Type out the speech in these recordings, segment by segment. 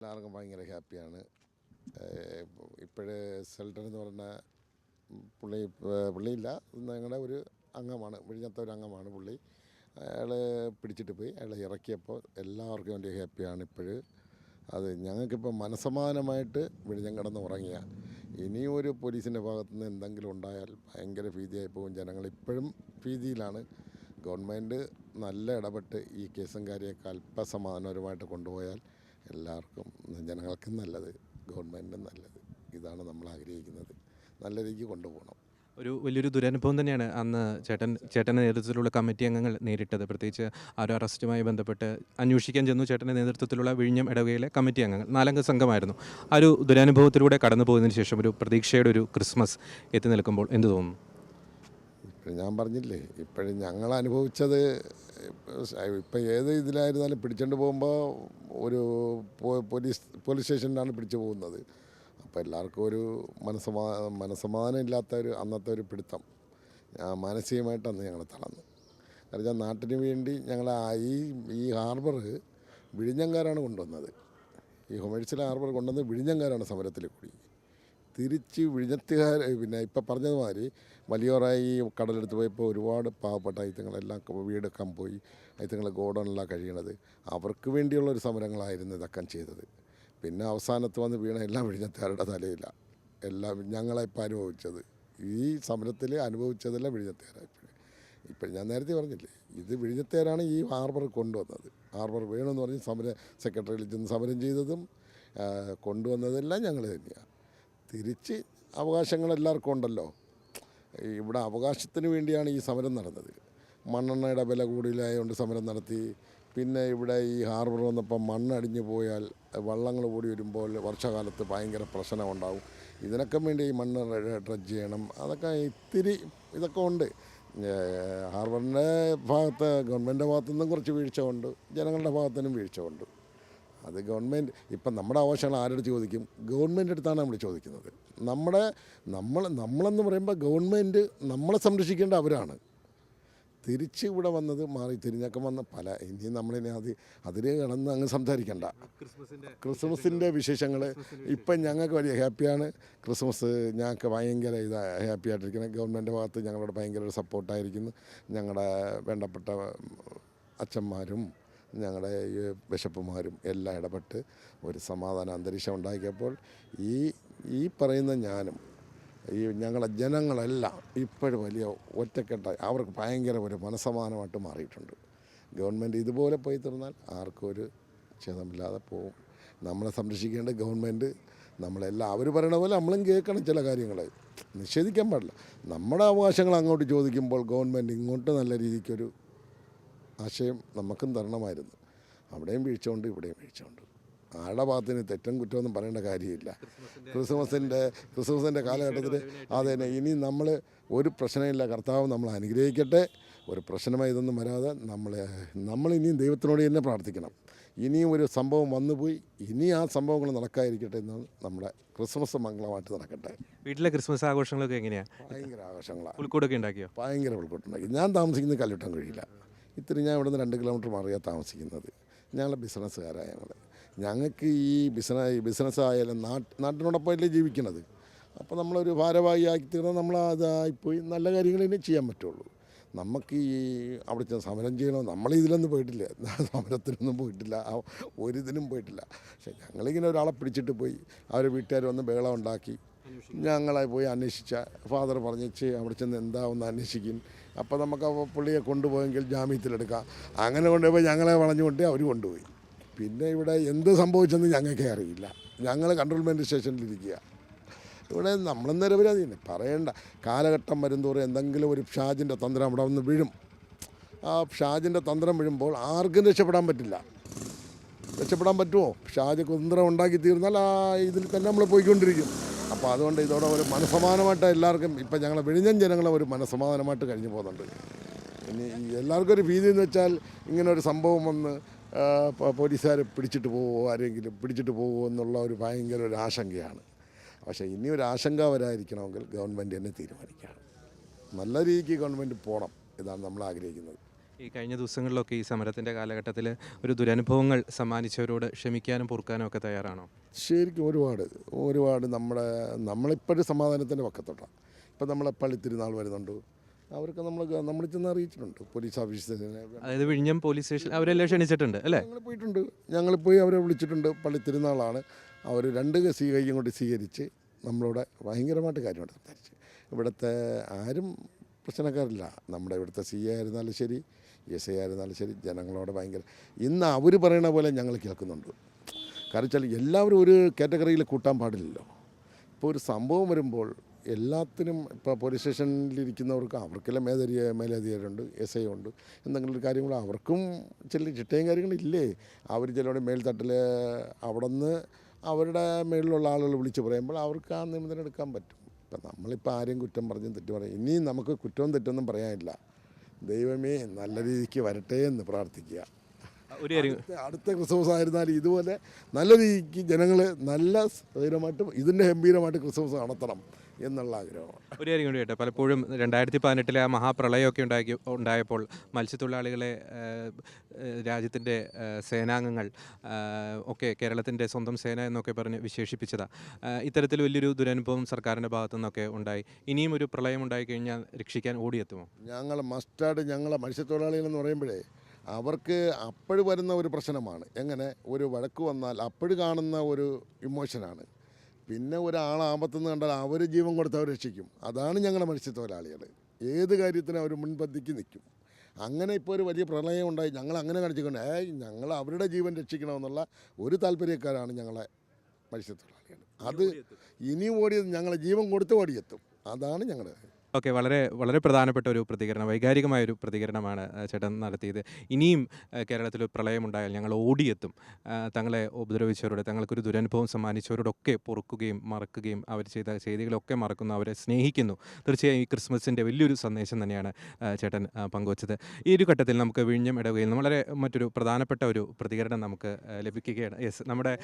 എല്ലാവർക്കും ഭയങ്കര ഹാപ്പിയാണ്. ഇപ്പോഴ് സെൽട്ടൻ എന്ന് പറഞ്ഞ പുള്ളി പുള്ളിയില്ല. ഞങ്ങളുടെ ഒരു അംഗമാണ് വിഴിഞ്ഞത്തെ ഒരു അംഗമാണ് പുള്ളി. അയാൾ പിടിച്ചിട്ട് പോയി. അയാൾ ഇറക്കിയപ്പോൾ എല്ലാവർക്കും വലിയ ഹാപ്പിയാണ് ഇപ്പോഴ്. അത് ഞങ്ങൾക്കിപ്പോൾ മനസമാനമായിട്ട് വിഴിഞ്ഞം കിടന്ന് ഉറങ്ങിയ. ഇനിയും ഒരു പോലീസിന്റെ ഭാഗത്തു നിന്ന് എന്തെങ്കിലും ഉണ്ടായാൽ ഭയങ്കര ഭീതിയായി പോകും. ജനങ്ങൾ ഇപ്പോഴും ഭീതിയിലാണ്. ഗവൺമെന്റ് നല്ല ഇടപെട്ട് ഈ കേസും കാര്യമൊക്കെ അല്പസമാധാനപരമായിട്ട് കൊണ്ടുപോയാൽ എല്ലാവർക്കും ജനങ്ങൾക്കും നല്ലത് ഗവൺമെന്റിനും നല്ലത്. ഇതാണ് നമ്മൾ ആഗ്രഹിക്കുന്നത്. നല്ല രീതിക്ക് കൊണ്ടുപോകണം. ഒരു വലിയൊരു ദുരനുഭവം തന്നെയാണ് അന്ന് ചേട്ടൻ ചേട്ടന്റെ നേതൃത്വത്തിലുള്ള കമ്മിറ്റി അംഗങ്ങൾ നേരിട്ടത്. പ്രത്യേകിച്ച് ആ ഒരു അറസ്റ്റുമായി ബന്ധപ്പെട്ട് അന്വേഷിക്കാൻ ചെന്നു ചേട്ടന്റെ നേതൃത്വത്തിലുള്ള വിഴിഞ്ഞം ഇടവകയിലെ കമ്മിറ്റി അംഗങ്ങൾ. നാലംഗ സംഘമായിരുന്നു. ആ ഒരു ദുരനുഭവത്തിലൂടെ കടന്നു പോകുന്നതിന് ശേഷം ഒരു പ്രതീക്ഷയുടെ ഒരു ക്രിസ്മസ് എത്തി നിൽക്കുമ്പോൾ എന്ത് തോന്നുന്നു? ഞാൻ പറഞ്ഞില്ലേ ഇപ്പോഴും ഞങ്ങൾ അനുഭവിച്ചത് ഇപ്പം ഏത് ഇതിലായിരുന്നാലും പിടിച്ചുകൊണ്ട് പോകുമ്പോൾ ഒരു പോലീസ് പോലീസ് സ്റ്റേഷനിലാണ് പിടിച്ചു പോകുന്നത്. അപ്പോൾ എല്ലാവർക്കും ഒരു മനസ്സമാ മനസ്സമാധാനം ഇല്ലാത്ത ഒരു അന്നത്തെ ഒരു പിടുത്തം. മാനസികമായിട്ടന്ന് ഞങ്ങൾ തളർന്നു. കാരണം നാട്ടിന് വേണ്ടി ഞങ്ങൾ ഈ ഈ ഹാർബർ വിഴിഞ്ഞങ്കാരാണ് കൊണ്ടുവന്നത്. ഈ ഹൊമേഴ്സിലെ ഹാർബർ കൊണ്ടുവന്ന് വിഴിഞ്ഞങ്കാരാണ് സമരത്തിൽ കൂടി. തിരിച്ച് വിഴിഞ്ഞത്തുകാർ പിന്നെ ഇപ്പം പറഞ്ഞതുമാതിരി വലിയോറായി കടലെടുത്ത് പോയപ്പോൾ ഒരുപാട് പാവപ്പെട്ട അയിത്തങ്ങളെല്ലാം ക- വീടെക്കാൻ പോയി. അയിത്തങ്ങൾ ഗോഡൗണിലാണ് കഴിയണത്. അവർക്ക് വേണ്ടിയുള്ള ഒരു സമരങ്ങളായിരുന്നു ഇതൊക്കെ ചെയ്തത്. പിന്നെ അവസാനത്ത് വന്ന് വീണ എല്ലാം വിഴിഞ്ഞത്തുകാരുടെ തലയില്ല എല്ലാം ഞങ്ങളെ ഇപ്പം അനുഭവിച്ചത്. ഈ സമരത്തിൽ അനുഭവിച്ചതെല്ലാം വിഴിഞ്ഞത്തുകാരാണ് ഇപ്പോഴും. ഇപ്പം ഞാൻ നേരത്തെ പറഞ്ഞില്ലേ ഇത് വിഴിഞ്ഞത്തേരാണ് ഈ ഹാർബർ കൊണ്ടുവന്നത്. ഹാർബർ വേണമെന്ന് പറഞ്ഞ് സമര സെക്രട്ടറിയിൽ ചെന്ന് സമരം ചെയ്തതും കൊണ്ടുവന്നതെല്ലാം ഞങ്ങൾ തന്നെയാണ് തിരിച്ച് അവകാശങ്ങൾ എല്ലാവർക്കും ഉണ്ടല്ലോ ഇവിടെ അവകാശത്തിന് വേണ്ടിയാണ് ഈ സമരം നടന്നത്. മണ്ണെണ്ണയുടെ വില കൂടുതലായതുകൊണ്ട് സമരം നടത്തി. പിന്നെ ഇവിടെ ഈ ഹാർബർ വന്നപ്പോൾ മണ്ണടിഞ്ഞു പോയാൽ വള്ളങ്ങൾ കൂടി വരുമ്പോൾ വർഷകാലത്ത് ഭയങ്കര പ്രശ്നമുണ്ടാവും. ഇതിനൊക്കെ വേണ്ടി ഈ മണ്ണ് ഡ്രഡ്ജ് ചെയ്യണം. അതൊക്കെ ഇത്തിരി ഇതൊക്കെ ഉണ്ട്. ഹാർബറിന്റെ ഭാഗത്ത് ഗവൺമെന്റിന്റെ ഭാഗത്തു നിന്നും കുറച്ച് വീഴ്ച ഉണ്ട്. ജനങ്ങളുടെ ഭാഗത്തു നിന്നും വീഴ്ച ഉണ്ട്. അത് ഗവൺമെന്റ് ഇപ്പം നമ്മുടെ ആവശ്യങ്ങൾ ആരോട് ചോദിക്കും? ഗവൺമെന്റ് അടുത്താണ് നമ്മൾ ചോദിക്കുന്നത്. നമ്മുടെ നമ്മൾ നമ്മളെന്ന് പറയുമ്പോൾ ഗവൺമെന്റ് നമ്മളെ സംരക്ഷിക്കേണ്ട അവരാണ്. തിരിച്ച് ഇവിടെ വന്നത് മാറി തിരിഞ്ഞൊക്കെ വന്ന പല ഇനി നമ്മളിനി അത് അതിൽ കിടന്ന് അങ്ങ് സംസാരിക്കണ്ട. ക്രിസ്മസിന്റെ വിശേഷങ്ങൾ. ഇപ്പം ഞങ്ങൾക്ക് വലിയ ഹാപ്പിയാണ്. ക്രിസ്മസ് ഞങ്ങൾക്ക് ഭയങ്കര ഇതാ ഹാപ്പി ആയിട്ടിരിക്കുന്നത് ഗവൺമെന്റ് ഭാഗത്ത് ഞങ്ങളോട് ഭയങ്കര ഒരു സപ്പോർട്ടായിരിക്കുന്നു ഞങ്ങളുടെ വേണ്ടപ്പെട്ട അച്ഛന്മാരും ഞങ്ങളുടെ ഈ ബിഷപ്പുമാരും എല്ലാം ഇടപെട്ട് ഒരു സമാധാന അന്തരീക്ഷം ഉണ്ടാക്കിയപ്പോൾ ഈ ഈ പറയുന്ന ഞാനും ഈ ഞങ്ങളെ ജനങ്ങളെല്ലാം ഇപ്പോഴും വലിയ ഒറ്റക്കെട്ടായി അവർക്ക് ഭയങ്കര ഒരു മനസമാനമായിട്ട് മാറിയിട്ടുണ്ട്. ഗവൺമെന്റ് ഇതുപോലെ പോയി തീർന്നാൽ ആർക്കും ഒരു ക്ഷതമില്ലാതെ പോവും. നമ്മളെ സംരക്ഷിക്കേണ്ട ഗവൺമെന്റ് നമ്മളെല്ലാം അവർ പറയണ പോലെ നമ്മളും കേൾക്കണം ചില കാര്യങ്ങൾ നിഷേധിക്കാൻ പാടില്ല. നമ്മുടെ അവകാശങ്ങൾ അങ്ങോട്ട് ചോദിക്കുമ്പോൾ ഗവൺമെന്റ് ഇങ്ങോട്ട് നല്ല രീതിക്കൊരു ആശയം നമുക്കും തരണമായിരുന്നു. അവിടെയും വീഴ്ചയുണ്ട് ഇവിടെയും വീഴ്ചയുണ്ട്. ആരുടെ ഭാഗത്തിന് തെറ്റും കുറ്റമൊന്നും പറയേണ്ട കാര്യമില്ല. ക്രിസ്മസിന്റെ ക്രിസ്മസിന്റെ കാലഘട്ടത്തിൽ അതെ തന്നെ. ഇനി നമ്മൾ ഒരു പ്രശ്നമില്ല. കർത്താവ് നമ്മൾ അനുഗ്രഹിക്കട്ടെ. ഒരു പ്രശ്നമായി ഇതൊന്നും വരാതെ നമ്മൾ നമ്മൾ ഇനിയും ദൈവത്തിനോട് തന്നെ പ്രാർത്ഥിക്കണം. ഇനിയും ഒരു സംഭവം വന്നുപോയി ഇനി ആ സംഭവങ്ങൾ നടക്കാതിരിക്കട്ടെ എന്ന് നമ്മുടെ ക്രിസ്മസ് മംഗളമായിട്ട് നടക്കട്ടെ. വീട്ടിലെ ക്രിസ്മസ് ആഘോഷങ്ങളൊക്കെ എങ്ങനെയാണ് ഭയങ്കര ആഘോഷങ്ങളാണ് പുൽക്കൂടൊക്കെ ഉണ്ടാക്കിയോ? ഭയങ്കര ഉൾക്കൊട്ടുണ്ടാക്കി ഞാൻ താമസിക്കുന്നത് കല്ലിട്ടം കഴിയില്ല ഇത്തിരി ഞാൻ ഇവിടുന്ന് രണ്ട് കിലോമീറ്റർ മാറിയാണ് താമസിക്കുന്നത്. ഞങ്ങൾ ബിസിനസ്സുകാരാണ് ഞങ്ങൾ ഞങ്ങൾക്ക് ഈ ബിസിനസ് ബിസിനസ് ആയാലും നാട്ട് നാട്ടിനോടൊപ്പമല്ലേ ജീവിക്കണത്? അപ്പോൾ നമ്മളൊരു ഭാരവാഹി ആക്കി തീർന്നാൽ നമ്മൾ അതായിപ്പോയി. നല്ല കാര്യങ്ങൾ ഇനി ചെയ്യാൻ പറ്റുള്ളൂ. നമുക്ക് ഈ അവിടെ ചെന്ന് സമരം ചെയ്യണോ? നമ്മൾ ഇതിലൊന്നും പോയിട്ടില്ല. സമരത്തിനൊന്നും പോയിട്ടില്ല. ഒരിതിനും പോയിട്ടില്ല. പക്ഷെ ഞങ്ങളിങ്ങനെ ഒരാളെ പിടിച്ചിട്ട് പോയി. അവരെ വീട്ടുകാർ വന്ന് ബഹളം ഉണ്ടാക്കി. ഞങ്ങളെ പോയി അന്വേഷിച്ച. ഫാദർ പറഞ്ഞിച്ച് അവിടെ ചെന്ന് എന്താ ഒന്ന് അന്വേഷിക്കും. അപ്പോൾ നമുക്ക് പുള്ളിയെ കൊണ്ടുപോയെങ്കിൽ ജാമ്യത്തിലെടുക്കാം. അങ്ങനെ കൊണ്ടുപോയി ഞങ്ങളെ വളഞ്ഞുകൊണ്ട് അവർ കൊണ്ടുപോയി. പിന്നെ ഇവിടെ എന്ത് സംഭവിച്ചെന്ന് ഞങ്ങൾക്കേ അറിയില്ല. ഞങ്ങൾ കൺട്രോൾമെന്റ് സ്റ്റേഷനിലിരിക്കുക. ഇവിടെ നമ്മൾ നിരപരാധി തന്നെ പറയേണ്ട. കാലഘട്ടം വരുന്തോറും എന്തെങ്കിലും ഒരു ഷാജിന്റെ തന്ത്രം അവിടെ വന്ന് വീഴും. ആ ഷാജിന്റെ തന്ത്രം വീഴുമ്പോൾ ആർക്കും രക്ഷപ്പെടാൻ പറ്റില്ല. രക്ഷപ്പെടാൻ പറ്റുമോ? ഷാജ് കുന്തരം ഉണ്ടാക്കി തീർന്നാൽ ആ ഇതിൽ തന്നെ നമ്മൾ പോയിക്കൊണ്ടിരിക്കും. അപ്പോൾ അതുകൊണ്ട് ഇതോടെ ഒരു മനസമാനമായിട്ട് എല്ലാവർക്കും ഇപ്പം ഞങ്ങൾ വിഴിഞ്ഞൻ ജനങ്ങളെ ഒരു മനസമാധാനമായിട്ട് കഴിഞ്ഞു പോകുന്നുണ്ട്. ഇനി എല്ലാവർക്കും ഒരു ഭീതി എന്ന് വെച്ചാൽ ഇങ്ങനെ ഒരു സംഭവം വന്ന് പോലീസുകാർ പിടിച്ചിട്ട് പോകുമോ ആരെങ്കിലും പിടിച്ചിട്ട് പോകുമോ എന്നുള്ള ഒരു ഭയങ്കര ഒരു ആശങ്കയാണ്. പക്ഷേ ഇനി ഒരു ആശങ്ക വരാതിരിക്കണമെങ്കിൽ ഗവൺമെന്റ് തന്നെ തീരുമാനിക്കുകയാണ് നല്ല രീതിക്ക് ഗവൺമെന്റ് പോകണം ഇതാണ് നമ്മൾ ആഗ്രഹിക്കുന്നത്. ഈ കഴിഞ്ഞ ദിവസങ്ങളിലൊക്കെ ഈ സമരത്തിന്റെ കാലഘട്ടത്തിൽ ഒരു ദുരനുഭവങ്ങൾ സമ്മാനിച്ചവരോട് ക്ഷമിക്കാനും പൊറുക്കാനും ഒക്കെ തയ്യാറാണോ? ശരിക്കും ഒരുപാട് ഒരുപാട് നമ്മുടെ നമ്മളിപ്പോഴും സമാധാനത്തിന്റെ പക്കത്തോട്ടാണ്. ഇപ്പം നമ്മളെ പള്ളി തിരുനാൾ വരുന്നുണ്ട് അവർക്ക് നമ്മൾ നമ്മൾ ചെന്ന് അറിയിച്ചിട്ടുണ്ട് പോലീസ് ഓഫീസറിനെ അതായത് വിഴിഞ്ഞം പോലീസ് സ്റ്റേഷൻ അവരെല്ലാം ക്ഷണിച്ചിട്ടുണ്ട് അല്ലേ? ഞങ്ങൾ പോയിട്ടുണ്ട്. ഞങ്ങൾ പോയി അവരെ വിളിച്ചിട്ടുണ്ട്. പള്ളി തിരുനാളാണ് അവർ രണ്ട് കൈയും കൊണ്ട് സ്വീകരിച്ച് നമ്മളോട് ഭയങ്കരമായിട്ട് കാര്യമായിട്ട് സംസാരിച്ച്. ഇവിടുത്തെ ആരും പ്രശ്നക്കാരില്ല. നമ്മുടെ ഇവിടുത്തെ സി എ ആയിരുന്നാലും ശരി. എസ് ഐ ആയിരുന്നാലും ശരി ജനങ്ങളോട് ഭയങ്കര ഇന്ന് അവർ പറയണ പോലെ ഞങ്ങൾ കേൾക്കുന്നുണ്ട്. കാരണം വെച്ചാൽ എല്ലാവരും ഒരു കാറ്റഗറിയിൽ കൂട്ടാൻ പാടില്ലല്ലോ. ഇപ്പോൾ ഒരു സംഭവം വരുമ്പോൾ എല്ലാത്തിനും ഇപ്പോൾ പോലീസ് സ്റ്റേഷനിലിരിക്കുന്നവർക്ക് അവർക്കെല്ലാം മേലധിക മേലധികാരിയുണ്ട് എസ് ഐ ഉണ്ട് എന്തെങ്കിലും ഒരു കാര്യങ്ങൾ അവർക്കും ചില ചിട്ടയും കാര്യങ്ങളില്ലേ അവർ ചിലവിടെ മേൽത്തട്ടിൽ അവിടെ നിന്ന് അവരുടെ മേളിലുള്ള ആളുകൾ വിളിച്ച് പറയുമ്പോൾ അവർക്ക് ആ നിബന്ധന എടുക്കാൻ പറ്റും. ഇപ്പം നമ്മളിപ്പോൾ ആരെയും കുറ്റം പറഞ്ഞും തെറ്റ് പറയും ഇനിയും നമുക്ക് കുറ്റവും തെറ്റൊന്നും പറയാനില്ല. ദൈവമേ നല്ല രീതിക്ക് വരട്ടെ എന്ന് പ്രാർത്ഥിക്കുക. ഒരു കാര്യം അടുത്ത ക്രിസ്മസ് ആയിരുന്നാലും ഇതുപോലെ നല്ല രീതിക്ക് ജനങ്ങൾ നല്ല സ്ഥിരമായിട്ട് ഇതിന്റെ ഗംഭീരമായിട്ട് ക്രിസ്മസ് നടത്തണം. എന്നുള്ള ആഗ്രഹമാണ്. ഒരു കാര്യം കൂടി കേട്ടോ. പലപ്പോഴും രണ്ടായിരത്തി പതിനെട്ടിലെ ആ മഹാപ്രളയമൊക്കെ ഉണ്ടാക്കി ഉണ്ടായപ്പോൾ മത്സ്യത്തൊഴിലാളികളെ രാജ്യത്തിന്റെ സേനാംഗങ്ങൾ ഒക്കെ കേരളത്തിന്റെ സ്വന്തം സേന എന്നൊക്കെ പറഞ്ഞ് വിശേഷിപ്പിച്ചതാണ് ഇത്തരത്തിൽ വലിയൊരു ദുരനുഭവം സർക്കാരിന്റെ ഭാഗത്തു നിന്നൊക്കെ ഉണ്ടായി. ഇനിയും ഒരു പ്രളയം ഉണ്ടായി കഴിഞ്ഞാൽ രക്ഷിക്കാൻ ഓടിയെത്തുമോ? ഞങ്ങൾ മസ്റ്റാർഡ് ഞങ്ങളെ മത്സ്യത്തൊഴിലാളികളെന്ന് പറയുമ്പോഴേ അവർക്ക് അപ്പോഴ് വരുന്ന ഒരു പ്രശ്നമാണ്. എങ്ങനെ? ഒരു വഴക്ക് വന്നാൽ അപ്പോഴ് കാണുന്ന ഒരു ഇമോഷനാണ്. പിന്നെ ഒരാളാപത്തെന്ന് കണ്ടാൽ അവർ ജീവൻ കൊടുത്ത് അവർ രക്ഷിക്കും. അതാണ് ഞങ്ങളുടെ മത്സ്യത്തൊഴിലാളികൾ ഏത് കാര്യത്തിനും അവർ മുൻപന്തിക്ക് നിൽക്കും. അങ്ങനെ ഇപ്പോൾ ഒരു വലിയ പ്രളയം ഉണ്ടായി. ഞങ്ങൾ അങ്ങനെ കാണിച്ചിട്ടുണ്ട്. ഏയ് ഞങ്ങൾ അവരുടെ ജീവൻ രക്ഷിക്കണമെന്നുള്ള ഒരു താല്പര്യക്കാരാണ് ഞങ്ങളെ മത്സ്യത്തൊഴിലാളികൾ അത് ഇനിയും ഓടിയത് ഞങ്ങളെ ജീവൻ കൊടുത്ത് ഓടിയെത്തും. അതാണ് ഞങ്ങളുടെ ഓക്കെ വളരെ വളരെ പ്രധാനപ്പെട്ട ഒരു പ്രതികരണം വൈകാരികമായ ഒരു പ്രതികരണമാണ് ചേട്ടൻ നടത്തിയത്. ഇനിയും കേരളത്തിൽ ഒരു പ്രളയമുണ്ടായാൽ ഞങ്ങൾ ഓടിയെത്തും. തങ്ങളെ ഉപദ്രവിച്ചവരോട് തങ്ങൾക്കൊരു ദുരനുഭവം സമ്മാനിച്ചവരോടൊക്കെ പൊറുക്കുകയും മറക്കുകയും അവർ ചെയ്ത ചെയ്തികളൊക്കെ മറക്കുന്നു അവരെ സ്നേഹിക്കുന്നു. തീർച്ചയായും ഈ ക്രിസ്മസിന്റെ വലിയൊരു സന്ദേശം തന്നെയാണ് ചേട്ടൻ പങ്കുവച്ചത്. ഈ ഒരു ഘട്ടത്തിൽ നമുക്ക് വിഴിഞ്ഞം ഇടവുകയിൽ നിന്ന് വളരെ മറ്റൊരു പ്രധാനപ്പെട്ട ഒരു പ്രതികരണം നമുക്ക് ലഭിക്കുകയാണ്. യെസ് നമ്മുടെ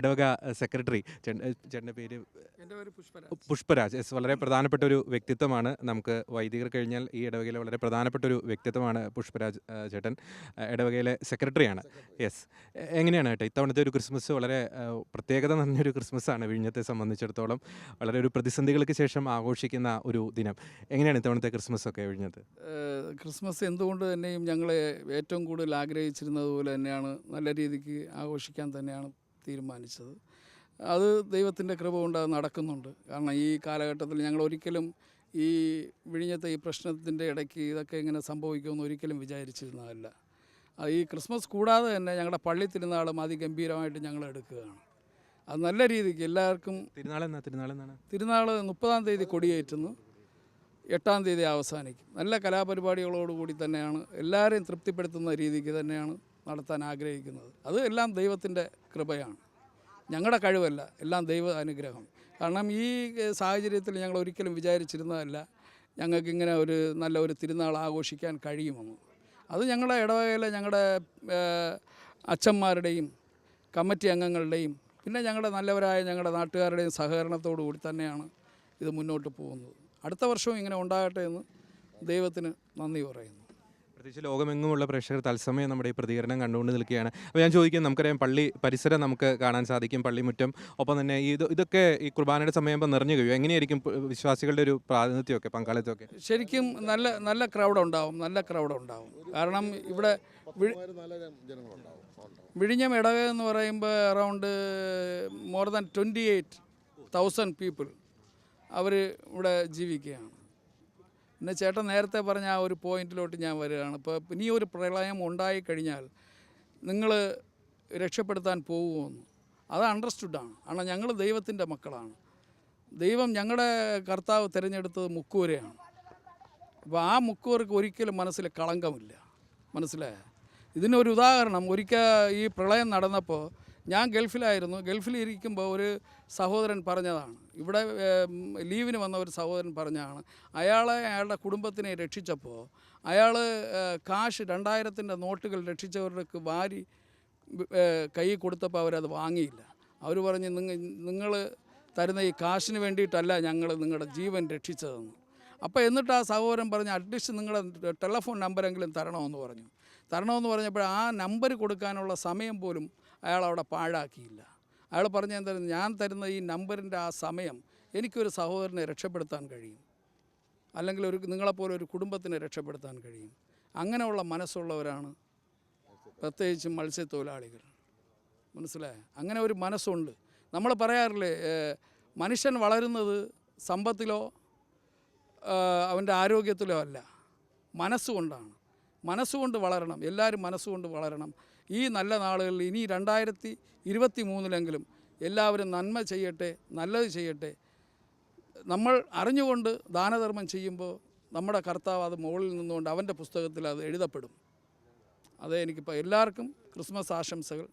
ഇടവക സെക്രട്ടറി ചേട്ടന്റെ പേര് പുഷ്പരാജ്. യെസ് വളരെ പ്രധാനപ്പെട്ട ഒരു വ്യക്തിത്വമാണ് നമുക്ക് വൈദികർ കഴിഞ്ഞാൽ ഈ ഇടവകയിലെ വളരെ പ്രധാനപ്പെട്ട ഒരു വ്യക്തിത്വമാണ് പുഷ്പരാജ് ചേട്ടൻ. ഇടവകയിലെ സെക്രട്ടറിയാണ്. യെസ്. എങ്ങനെയാണ് കേട്ടോ ഇത്തവണത്തെ ഒരു ക്രിസ്മസ് വളരെ പ്രത്യേകത നിറഞ്ഞൊരു ക്രിസ്മസ് ആണ് വിഴിഞ്ഞത്തെ സംബന്ധിച്ചിടത്തോളം. വളരെ ഒരു പ്രതിസന്ധികൾക്ക് ശേഷം ആഘോഷിക്കുന്ന ഒരു ദിനം. എങ്ങനെയാണ് ഇത്തവണത്തെ ക്രിസ്മസ് ഒക്കെ വിഴിഞ്ഞത് ക്രിസ്മസ് എന്തുകൊണ്ട് തന്നെയും ഞങ്ങളെ ഏറ്റവും കൂടുതൽ ആഗ്രഹിച്ചിരുന്നത് പോലെ തന്നെയാണ് നല്ല രീതിക്ക് ആഘോഷിക്കാൻ തന്നെയാണ് തീരുമാനിച്ചത്. അത് ദൈവത്തിന്റെ കൃപ കൊണ്ട് അത് നടക്കുന്നുണ്ട്. കാരണം ഈ കാലഘട്ടത്തിൽ ഞങ്ങൾ ഒരിക്കലും ഈ വിഴിഞ്ഞത്തെ ഈ പ്രശ്നത്തിന്റെ ഇടയ്ക്ക് ഇതൊക്കെ ഇങ്ങനെ സംഭവിക്കുമെന്ന് ഒരിക്കലും വിചാരിച്ചിരുന്നതല്ല. ഈ ക്രിസ്മസ് കൂടാതെ തന്നെ ഞങ്ങളുടെ പള്ളി തിരുനാളും അതിഗംഭീരമായിട്ട് ഞങ്ങൾ എടുക്കുകയാണ്. അത് നല്ല രീതിക്ക് എല്ലാവർക്കും തിരുനാളെന്നാ തിരുനാളെന്നാണ് തിരുനാൾ മുപ്പതാം തീയതി കൊടിയേറ്റുന്നു. എട്ടാം തീയതി അവസാനിക്കും. നല്ല കലാപരിപാടികളോടുകൂടി തന്നെയാണ് എല്ലാവരെയും തൃപ്തിപ്പെടുത്തുന്ന രീതിക്ക് തന്നെയാണ് നടത്താൻ ആഗ്രഹിക്കുന്നത്. അത് എല്ലാം ദൈവത്തിന്റെ കൃപയാണ്. ഞങ്ങളുടെ കഴിവല്ല എല്ലാം ദൈവ അനുഗ്രഹം. കാരണം ഈ സാഹചര്യത്തിൽ ഞങ്ങൾ ഒരിക്കലും വിചാരിച്ചിരുന്നതല്ല ഞങ്ങൾക്കിങ്ങനെ ഒരു നല്ല ഒരു തിരുനാൾ ആഘോഷിക്കാൻ കഴിയുമെന്ന്. അത് ഞങ്ങളുടെ ഇടവകയിലെ ഞങ്ങളുടെ അച്ഛന്മാരുടെയും കമ്മിറ്റി അംഗങ്ങളുടെയും പിന്നെ ഞങ്ങളുടെ നല്ലവരായ ഞങ്ങളുടെ നാട്ടുകാരുടെയും സഹകരണത്തോടു കൂടി തന്നെയാണ് ഇത് മുന്നോട്ട് പോകുന്നത്. അടുത്ത വർഷവും ഇങ്ങനെ ഉണ്ടാകട്ടെ എന്ന് ദൈവത്തിന് നന്ദി പറയുന്നു. പ്രത്യേകിച്ച് ലോകമെങ്ങുമുള്ള പ്രേക്ഷകർ തത്സമയം നമ്മുടെ ഈ പ്രതികരണം കണ്ടുകൊണ്ട് നിൽക്കുകയാണ്. അപ്പോൾ ഞാൻ ചോദിക്കും നമുക്കറിയാം പള്ളി പരിസരം നമുക്ക് കാണാൻ സാധിക്കും പള്ളിമുറ്റം ഒപ്പം തന്നെ ഇത് ഇതൊക്കെ ഈ കുർബാനയുടെ സമയമാകുമ്പോൾ നിറഞ്ഞു കഴിയും എങ്ങനെയായിരിക്കും വിശ്വാസികളുടെ ഒരു പ്രാതിനിധ്യമൊക്കെ പങ്കാളിത്തമൊക്കെ? ശരിക്കും നല്ല നല്ല ക്രൗഡ് ഉണ്ടാവും നല്ല ക്രൗഡ് ഉണ്ടാവും കാരണം ഇവിടെ വിഴിഞ്ഞം ഇടവേ എന്ന് പറയുമ്പോൾ around more than twenty eight thousand people അവർ ഇവിടെ ജീവിക്കുകയാണ്. പിന്നെ ചേട്ടൻ നേരത്തെ പറഞ്ഞ ആ ഒരു പോയിന്റിലോട്ട് ഞാൻ വരികയാണ്. ഇപ്പോൾ ഇനി ഒരു പ്രളയം ഉണ്ടായിക്കഴിഞ്ഞാൽ നിങ്ങൾ രക്ഷപ്പെടുത്താൻ പോകുമെന്ന് അത് അണ്ടർസ്റ്റുഡാണ് കാരണം ഞങ്ങൾ ദൈവത്തിന്റെ മക്കളാണ്. ദൈവം ഞങ്ങളുടെ കർത്താവ് തിരഞ്ഞെടുത്തത് മുക്കൂരയാണ് അപ്പോൾ ആ മുക്കൂർക്ക് ഒരിക്കലും മനസ്സിൽ കളങ്കമില്ല. മനസ്സിലായ? ഇതിനൊരു ഉദാഹരണം. ഒരിക്കൽ ഈ പ്രളയം നടന്നപ്പോൾ ഞാൻ ഗൾഫിലായിരുന്നു. ഗൾഫിൽ ഇരിക്കുമ്പോൾ ഒരു സഹോദരൻ പറഞ്ഞതാണ്. ഇവിടെ ലീവിന് വന്ന ഒരു സഹോദരൻ പറഞ്ഞതാണ്. അയാളെ അയാളുടെ കുടുംബത്തിനെ രക്ഷിച്ചപ്പോൾ അയാൾ കാശ് രണ്ടായിരത്തിന്റെ നോട്ടുകൾ രക്ഷിച്ചവർക്ക് വാരി കൈ കൊടുത്തപ്പോൾ അവരത് വാങ്ങിയില്ല. അവർ പറഞ്ഞ് നിങ്ങൾ നിങ്ങൾ തരുന്ന ഈ കാശിന് വേണ്ടിയിട്ടല്ല ഞങ്ങൾ നിങ്ങളുടെ ജീവൻ രക്ഷിച്ചതെന്ന്. അപ്പോൾ എന്നിട്ട് ആ സഹോദരൻ പറഞ്ഞു അറ്റ്ലീസ്റ്റ് നിങ്ങളുടെ ടെലഫോൺ നമ്പരെങ്കിലും തരണമെന്ന് പറഞ്ഞു. തരണമെന്ന് പറഞ്ഞപ്പോൾ ആ നമ്പർ കൊടുക്കാനുള്ള സമയം പോലും അയാൾ അവിടെ പാഴാക്കിയില്ല. അയാൾ പറഞ്ഞ എന്താ ഞാൻ തരുന്ന ഈ നമ്പറിന്റെ ആ സമയം എനിക്കൊരു സഹോദരനെ രക്ഷപ്പെടുത്താൻ കഴിയും. അല്ലെങ്കിൽ ഒരു നിങ്ങളെപ്പോലെ ഒരു കുടുംബത്തിനെ രക്ഷപ്പെടുത്താൻ കഴിയും. അങ്ങനെയുള്ള മനസ്സുള്ളവരാണ് പ്രത്യേകിച്ചും മത്സ്യത്തൊഴിലാളികൾ. മനസ്സിലായോ? അങ്ങനെ ഒരു മനസ്സുണ്ട്. നമ്മൾ പറയാറില്ലേ മനുഷ്യൻ വളരുന്നത് സമ്പത്തിലോ അവന്റെ ആരോഗ്യത്തിലോ അല്ല. മനസ്സുകൊണ്ടാണ്. മനസ്സുകൊണ്ട് വളരണം. എല്ലാവരും മനസ്സുകൊണ്ട് വളരണം. ഈ നല്ല നാളുകളിൽ ഇനി രണ്ടായിരത്തി ഇരുപത്തി മൂന്നിലെങ്കിലും എല്ലാവരും നന്മ ചെയ്യട്ടെ നല്ലത് ചെയ്യട്ടെ. നമ്മൾ അറിഞ്ഞുകൊണ്ട് ദാനധർമ്മം ചെയ്യുമ്പോൾ നമ്മുടെ കർത്താവ് അത് മുകളിൽ നിന്നുകൊണ്ട് അവന്റെ പുസ്തകത്തിൽ അത് എഴുതപ്പെടും. അത് എനിക്കിപ്പോൾ എല്ലാവർക്കും ക്രിസ്മസ് ആശംസകൾ.